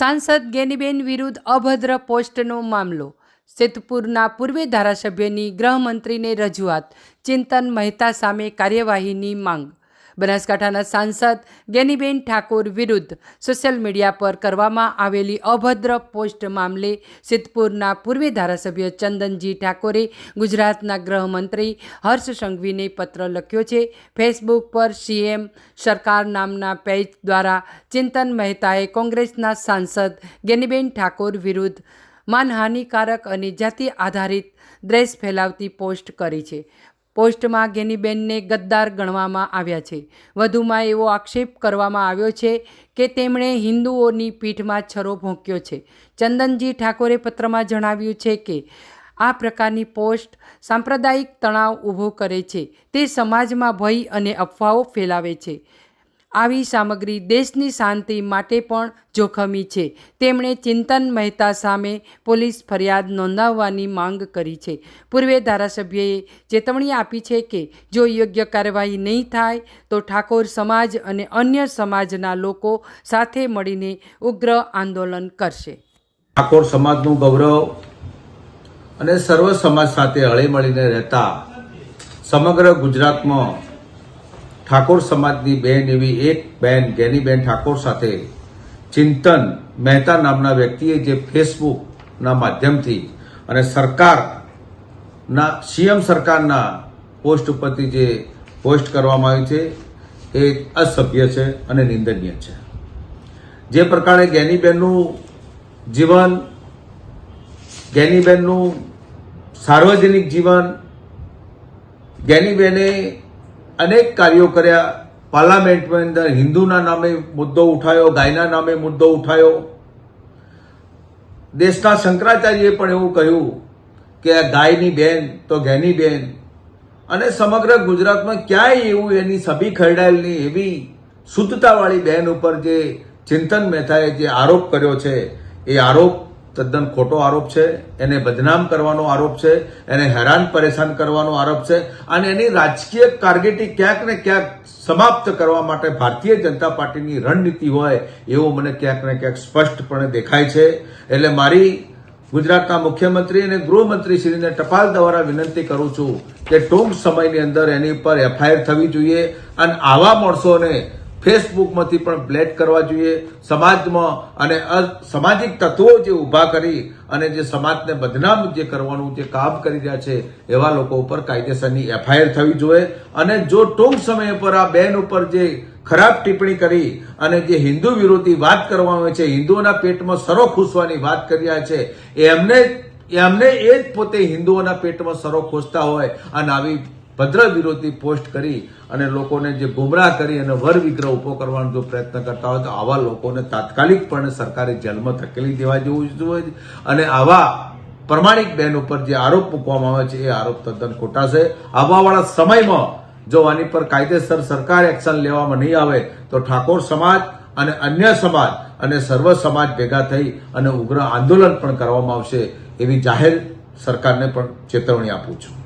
સાંસદ ગેનીબેન વિરુદ્ધ અભદ્ર પોસ્ટનો મામલો. સેતપુરના પૂર્વે ધારાસભ્યની ગૃહમંત્રીને રજૂઆત. ચિંતન મહેતા સામે કાર્યવાહીની માંગ. બનાસકાંઠાના સાંસદ ગેનીબેન ઠાકોર વિરુદ્ધ સોશિયલ મીડિયા પર કરવામાં આવેલી અભદ્ર પોસ્ટ મામલે સિદ્ધપુરના પૂર્વે ધારાસભ્ય ચંદનજી ઠાકોરે ગુજરાતના ગૃહમંત્રી હર્ષ સંઘવીને પત્ર લખ્યો છે. ફેસબુક પર સીએમ સરકાર નામના પેજ દ્વારા ચિંતન મહેતાએ કોંગ્રેસના સાંસદ ગેનીબેન ઠાકોર વિરુદ્ધ માનહાનિકારક અને જાતિ આધારિત દ્રેસ ફેલાવતી પોસ્ટ કરી છે. પોસ્ટમાં ગેનીબેનને ગદ્દાર ગણવામાં આવ્યા છે. વધુમાં એવો આક્ષેપ કરવામાં આવ્યો છે કે તેમણે હિન્દુઓની પીઠમાં છરો ભોંક્યો છે. ચંદનજી ઠાકોરે પત્રમાં જણાવ્યું છે કે આ પ્રકારની પોસ્ટ સાંપ્રદાયિક તણાવ ઊભો કરે છે. તે સમાજમાં ભય અને અફવાઓ ફેલાવે છે. આવી સામગ્રી દેશની શાંતિ માટે પણ જોખમી છે. તેમણે ચિંતન મહેતા સામે પોલીસ ફરિયાદ નોંધાવવાની માંગ કરી છે. પૂર્વે ધારાસભ્યએ ચેતવણી આપી છે કે જો યોગ્ય કાર્યવાહી નહીં થાય, તો ઠાકોર સમાજ અને અન્ય સમાજના લોકો સાથે મળીને ઉગ્ર આંદોલન કરશે. ઠાકોર સમાજનું ગૌરવ અને સર્વ સમાજ સાથે હળીમળીને રહેતા સમગ્ર ગુજરાતમાં ઠાકોર સમાજની બેન એવી એક બેન, ગેનીબેન ઠાકોર સાથે ચિંતન મહેતા નામના વ્યક્તિએ જે ફેસબુકના માધ્યમથી અને સરકારના, સીએમ સરકારના પોસ્ટ ઉપરથી જે પોસ્ટ કરવામાં આવી છે, એ અસભ્ય છે અને નિંદનીય છે. જે પ્રકારે ગેનીબેનનું જીવન, ગેનીબેનનું સાર્વજનિક જીવન, ગેનીબેને અનેક કાર્યો કર્યા. પાર્લામેન્ટમાં અંદર હિન્દુના નામે મુદ્દો ઉઠાયો, ગાયના નામે મુદ્દો ઉઠાયો. દેશના શંકરાચાર્યએ પણ એવું કહ્યું કે આ ગાયની બેન તો ગેની બેન. અને સમગ્ર ગુજરાતમાં ક્યાંય એવું એની સભી ખરડાયેલની એવી શુદ્ધતાવાળી બેન ઉપર જે ચિંતન મહેતાએ જે આરોપ કર્યો છે, એ આરોપ તદ્દન ખોટો આરોપ છે, એને બદનામ કરવાનો આરોપ છે, એને હેરાન પરેશાન કરવાનો આરોપ છે અને એની રાજકીય કારકિર્દી ક્યાંક ને ક્યાંક સમાપ્ત કરવા માટે ભારતીય જનતા પાર્ટીની રણનીતિ હોય એવું મને ક્યાંક ને ક્યાંક સ્પષ્ટપણે દેખાય છે. એટલે મારી ગુજરાતના મુખ્યમંત્રી અને ગૃહમંત્રી શ્રીને ટપાલ દ્વારા વિનંતી કરું છું કે ટૂંક સમયની અંદર એની પર એફઆઈઆર થવી જોઈએ અને આવા માણસોને ફેસબુકમાંથી પણ બ્લેડ કરવા જોઈએ. સમાજમાં અને સામાજિક તત્વો જે ઊભા કરી અને જે સમાજને બદનામ જે કરવાનું જે કામ કરી રહ્યા છે, એવા લોકો ઉપર કાયદેસરની એફઆઈઆર થવી જોઈએ. અને જો ટૂંક સમય પર આ બેન ઉપર જે ખરાબ ટિપ્પણી કરી અને જે હિન્દુ વિરોધી વાત કરવામાં આવે છે, હિન્દુઓના પેટમાં સરો ખુશવાની વાત કરી રહ્યા છે, એમને એમને એ જ પોતે હિન્દુઓના પેટમાં સરો ખોસતા હોય. અને આવી ભદ્ર વિરોધી પોસ્ટ કરી અને લોકોને જે ગુમરાહ કરી અને વર વિગ્રહ ઊભો કરવાનો જો પ્રયત્ન કરતા હોય તો આવા લોકોને તાત્કાલિકપણે સરકારે જેલમાં ધકેલી દેવા જેવું જોઈએ અને આવા પ્રમાણિક બેન ઉપર જે આરોપ મૂકવામાં આવે છે, એ આરોપ તદ્દન ખોટા છે. આવવાવાળા સમયમાં જો આની પર કાયદેસર સરકાર એક્શન લેવામાં નહીં આવે તો ઠાકોર સમાજ અને અન્ય સમાજ અને સર્વ સમાજ ભેગા થઈ અને ઉગ્ર આંદોલન પણ કરવામાં આવશે એવી જાહેર સરકારને પણ ચેતવણી આપું છું.